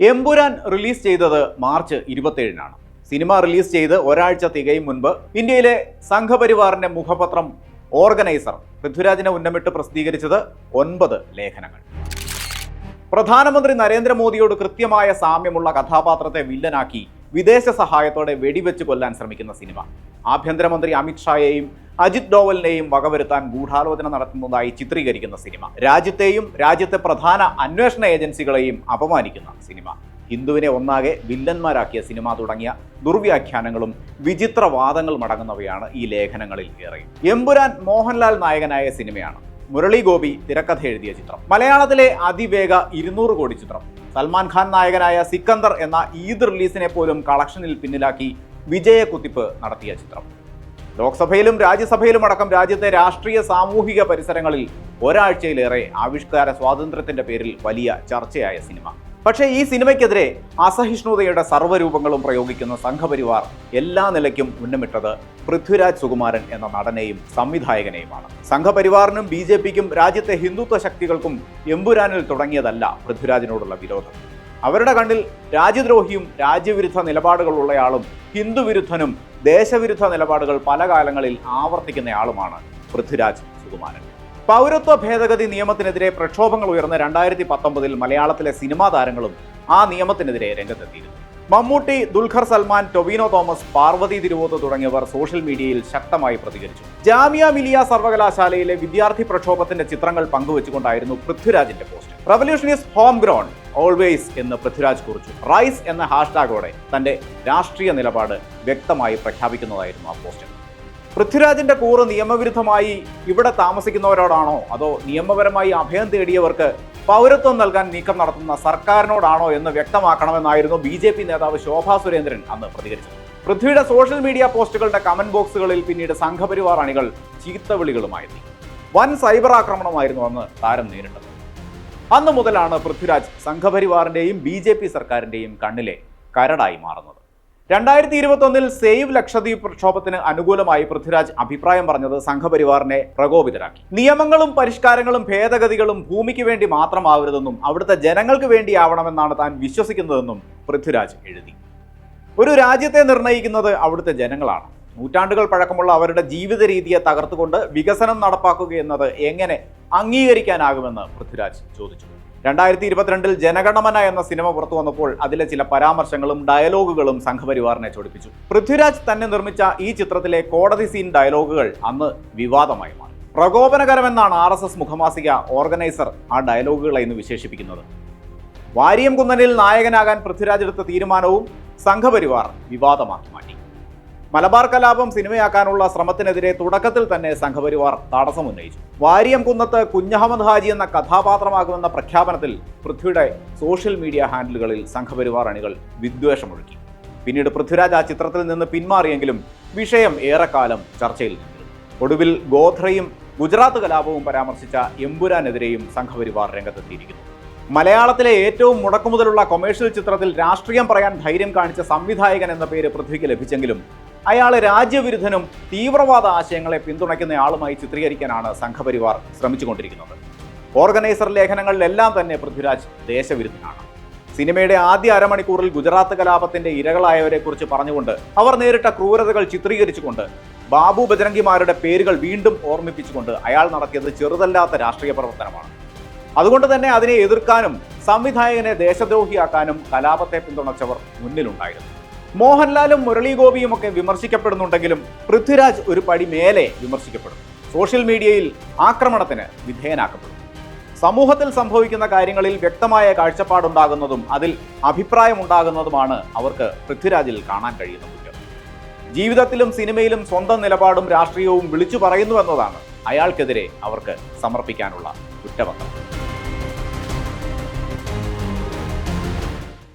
Empuraan release ചെയ്തത് March ഇരുപത്തേഴിനാണ് cinema release ചെയ്ത് ഒരാഴ്ച തികയും മുൻപ് ഇന്ത്യയിലെ സംഘപരിവാറിന്റെ മുഖപത്രം ഓർഗനൈസർ പൃഥ്വിരാജിനെ ഉന്നമിട്ട് പ്രസിദ്ധീകരിച്ചത് ഒൻപത് ലേഖനങ്ങൾ. പ്രധാനമന്ത്രി നരേന്ദ്രമോദിയോട് കൃത്യമായ സാമ്യമുള്ള കഥാപാത്രത്തെ വില്ലനാക്കി വിദേശ സഹായത്തോടെ വെടിവെച്ച് കൊല്ലാൻ ശ്രമിക്കുന്ന സിനിമ. ആഭ്യന്തരമന്ത്രി അമിത്ഷായെയും അജിത് ഡോവലിനെയും വകവരുത്താൻ ഗൂഢാലോചന നടത്തുന്നതായി ചിത്രീകരിക്കുന്ന സിനിമ. രാജ്യത്തെയും രാജ്യത്തെ പ്രധാന അന്വേഷണ ഏജൻസികളെയും അപമാനിക്കുന്ന സിനിമ. ഹിന്ദുവിനെ ഒന്നാകെ വില്ലന്മാരാക്കിയ സിനിമ തുടങ്ങിയ ദുർവ്യാഖ്യാനങ്ങളും വിചിത്രവാദങ്ങളും അടങ്ങുന്നവയാണ് ഈ ലേഖനങ്ങളിൽ ഏറെ എമ്പുരാൻ മോഹൻലാൽ നായകനായ സിനിമയാണ്. മുരളി ഗോപി തിരക്കഥ എഴുതിയ ചിത്രം. മലയാളത്തിലെ അതിവേഗ ഇരുന്നൂറ് കോടി ചിത്രം. സൽമാൻ ഖാൻ നായകനായ സിക്കന്ദർ എന്ന ഈദ് റിലീസിനെ പോലും കളക്ഷനിൽ പിന്നിലാക്കി വിജയ കുത്തിപ്പ് നടത്തിയ ചിത്രം. ലോക്സഭയിലും രാജ്യസഭയിലും അടക്കം രാജ്യത്തെ രാഷ്ട്രീയ സാമൂഹിക പരിസരങ്ങളിൽ ഒരാഴ്ചയിലേറെ ആവിഷ്കാര സ്വാതന്ത്ര്യത്തിന്റെ പേരിൽ വലിയ ചർച്ചയായ സിനിമ. പക്ഷേ ഈ സിനിമയ്ക്കെതിരെ അസഹിഷ്ണുതയുടെ സർവരൂപങ്ങളും പ്രയോഗിക്കുന്ന സംഘപരിവാർ എല്ലാ നിലയ്ക്കും ഉന്നമിട്ടത് പൃഥ്വിരാജ് സുകുമാരൻ എന്ന നടനെയും സംവിധായകനെയുമാണ്. സംഘപരിവാറിനും ബി രാജ്യത്തെ ഹിന്ദുത്വ ശക്തികൾക്കും എമ്പുരാനിൽ തുടങ്ങിയതല്ല പൃഥ്വിരാജിനോടുള്ള വിരോധം. അവരുടെ കണ്ണിൽ രാജ്യദ്രോഹിയും രാജ്യവിരുദ്ധ നിലപാടുകളുള്ളയാളും ഹിന്ദുവിരുദ്ധനും ദേശവിരുദ്ധ നിലപാടുകൾ പല കാലങ്ങളിൽ ആവർത്തിക്കുന്നയാളുമാണ് പൃഥ്വിരാജ് സുകുമാരൻ. പൗരത്വ ഭേദഗതി നിയമത്തിനെതിരെ പ്രക്ഷോഭങ്ങൾ ഉയർന്ന രണ്ടായിരത്തി പത്തൊമ്പതിൽ മലയാളത്തിലെ സിനിമാ താരങ്ങളും ആ നിയമത്തിനെതിരെ രംഗത്തെത്തിയിരുന്നു. മമ്മൂട്ടി ദുൽഖർ സൽമാൻ ടൊവിനോ തോമസ് പാർവതി തിരുവോത്ത് തുടങ്ങിയവർ സോഷ്യൽ മീഡിയയിൽ ശക്തമായി പ്രതികരിച്ചു. ജാമിയ മിലിയ സർവകലാശാലയിലെ വിദ്യാർത്ഥി പ്രക്ഷോഭത്തിന്റെ ചിത്രങ്ങൾ പങ്കുവച്ചുകൊണ്ടായിരുന്നു പൃഥ്വിരാജിന്റെ post. Revolution is home grown always എന്ന് പൃഥ്വിരാജ് കുറിച്ചു. റൈസ് എന്ന ഹാഷ്ടാഗോടെ തന്റെ രാഷ്ട്രീയ നിലപാട് വ്യക്തമായി പ്രഖ്യാപിക്കുന്നതായിരുന്നു ആ പോസ്റ്റ് പൃഥ്വിരാജിന്റെ കൂറ് നിയമവിരുദ്ധമായി ഇവിടെ താമസിക്കുന്നവരോടാണോ അതോ നിയമപരമായി അഭയം തേടിയവർക്ക് പൗരത്വം നൽകാൻ നീക്കം നടത്തുന്ന സർക്കാരിനോടാണോ എന്ന് വ്യക്തമാക്കണമെന്നായിരുന്നു ബി ജെ പി നേതാവ് ശോഭാ സുരേന്ദ്രൻ അന്ന് പ്രതികരിച്ചത്. പൃഥ്വിയുടെ സോഷ്യൽ മീഡിയ പോസ്റ്റുകളുടെ കമന്റ് ബോക്സുകളിൽ പിന്നീട് സംഘപരിവാർ അണികൾ ചീത്തവിളികളുമായി വൻ സൈബർ ആക്രമണമായിരുന്നു അന്ന് താരം നേരിട്ടത്. അന്ന് മുതലാണ് പൃഥ്വിരാജ് സംഘപരിവാറിന്റെയും ബി ജെ പി സർക്കാരിന്റെയും കണ്ണിലെ കരടായി മാറുന്നത്. രണ്ടായിരത്തി ഇരുപത്തൊന്നിൽ സേവ് ലക്ഷദ്വീപ് പ്രക്ഷോഭത്തിന് അനുകൂലമായി പൃഥ്വിരാജ് അഭിപ്രായം പറഞ്ഞത് സംഘപരിവാറിനെ പ്രകോപിതരാക്കി. നിയമങ്ങളും പരിഷ്കാരങ്ങളും ഭേദഗതികളും ഭൂമിക്ക് വേണ്ടി മാത്രമാവരുതെന്നും അവിടുത്തെ ജനങ്ങൾക്ക് വേണ്ടിയാവണമെന്നാണ് താൻ വിശ്വസിക്കുന്നതെന്നും പൃഥ്വിരാജ് എഴുതി. ഒരു രാജ്യത്തെ നിർണയിക്കുന്നത് അവിടുത്തെ ജനങ്ങളാണ്. നൂറ്റാണ്ടുകൾ പഴക്കമുള്ള അവരുടെ ജീവിത രീതിയെ തകർത്തുകൊണ്ട് വികസനം നടപ്പാക്കുക എന്നത് എങ്ങനെ അംഗീകരിക്കാനാകുമെന്ന് പൃഥ്വിരാജ് ചോദിച്ചു. രണ്ടായിരത്തി ഇരുപത്തിരണ്ടിൽ ജനഗണമന എന്ന സിനിമ പുറത്തു വന്നപ്പോൾ അതിലെ ചില പരാമർശങ്ങളും ഡയലോഗുകളും സംഘപരിവാറിനെ ചൊടിപ്പിച്ചു. പൃഥ്വിരാജ് തന്നെ നിർമ്മിച്ച ഈ ചിത്രത്തിലെ കോടതി സീൻ ഡയലോഗുകൾ അന്ന് വിവാദമായി മാറി. പ്രകോപനകരമെന്നാണ് ആർ എസ് എസ് മുഖമാസിക ഓർഗനൈസർ ആ ഡയലോഗുകളെ ഇന്ന് വിശേഷിപ്പിക്കുന്നത്. വാരിയം കുന്നനിൽ നായകനാകാൻ പൃഥ്വിരാജ് എടുത്ത തീരുമാനവും സംഘപരിവാർ വിവാദമാക്കി മാറ്റി. മലബാർ കലാപം സിനിമയാക്കാനുള്ള ശ്രമത്തിനെതിരെ തുടക്കത്തിൽ തന്നെ സംഘപരിവാർ തടസ്സമുന്നയിച്ചു വാരിയം കുന്നത്ത് കുഞ്ഞഹമ്മദ് ഹാജി എന്ന കഥാപാത്രമാകുമെന്ന പ്രഖ്യാപനത്തിൽ പൃഥ്വിയുടെ സോഷ്യൽ മീഡിയ ഹാൻഡിലുകളിൽ സംഘപരിവാർ അണികൾ വിദ്വേഷമൊഴുക്കി. പിന്നീട് പൃഥ്വിരാജ് ആ ചിത്രത്തിൽ നിന്ന് പിന്മാറിയെങ്കിലും വിഷയം ഏറെക്കാലം ചർച്ചയിൽ ഒടുവിൽ ഗോധ്രയും ഗുജറാത്ത് കലാപവും പരാമർശിച്ച എമ്പുരാനെതിരെയും സംഘപരിവാർ രംഗത്തെത്തിയിരിക്കുന്നു. മലയാളത്തിലെ ഏറ്റവും മുടക്കുമുതലുള്ള കൊമേഴ്ഷ്യൽ ചിത്രത്തിൽ രാഷ്ട്രീയം പറയാൻ ധൈര്യം കാണിച്ച സംവിധായകൻ എന്ന പേര് പൃഥ്വിക്ക് ലഭിച്ചെങ്കിലും അയാളെ രാജ്യവിരുദ്ധനും തീവ്രവാദ ആശയങ്ങളെ പിന്തുണയ്ക്കുന്നയാളുമായി ചിത്രീകരിക്കാനാണ് സംഘപരിവാർ ശ്രമിച്ചുകൊണ്ടിരിക്കുന്നത്. ഓർഗനൈസർ ലേഖനങ്ങളിലെല്ലാം തന്നെ പൃഥ്വിരാജ് ദേശവിരുദ്ധനാണ്. സിനിമയുടെ ആദ്യ അരമണിക്കൂറിൽ ഗുജറാത്ത് കലാപത്തിന്റെ ഇരകളായവരെക്കുറിച്ച് പറഞ്ഞുകൊണ്ട് അവർ നേരിട്ട ക്രൂരതകൾ ചിത്രീകരിച്ചുകൊണ്ട് ബാബു ബജരംഗിമാരുടെ പേരുകൾ വീണ്ടും ഓർമ്മിപ്പിച്ചുകൊണ്ട് അയാൾ നടത്തിയത് ചെറുതല്ലാത്ത രാഷ്ട്രീയ പ്രവർത്തനമാണ്. അതുകൊണ്ട് തന്നെ അതിനെ എതിർക്കാനും സംവിധായകനെ ദേശദ്രോഹിയാക്കാനും കലാപത്തെ പിന്തുണച്ചവർ മുന്നിലുണ്ടായിരുന്നു. മോഹൻലാലും മുരളി ഗോപിയും ഒക്കെ വിമർശിക്കപ്പെടുന്നുണ്ടെങ്കിലും പൃഥ്വിരാജ് ഒരു പടി മേലെ വിമർശിക്കപ്പെടും. സോഷ്യൽ മീഡിയയിൽ ആക്രമണത്തിന് വിധേയനാക്കപ്പെടും. സമൂഹത്തിൽ സംഭവിക്കുന്ന കാര്യങ്ങളിൽ വ്യക്തമായ കാഴ്ചപ്പാടുണ്ടാകുന്നതും അതിൽ അഭിപ്രായമുണ്ടാകുന്നതുമാണ് അവർക്ക് പൃഥ്വിരാജിൽ കാണാൻ കഴിയുന്ന കുറ്റം ജീവിതത്തിലും സിനിമയിലും സ്വന്തം നിലപാടും രാഷ്ട്രീയവും വിളിച്ചു പറയുന്നു എന്നതാണ് അയാൾക്കെതിരെ അവർക്ക് സമർപ്പിക്കാനുള്ള കുറ്റപത്രം.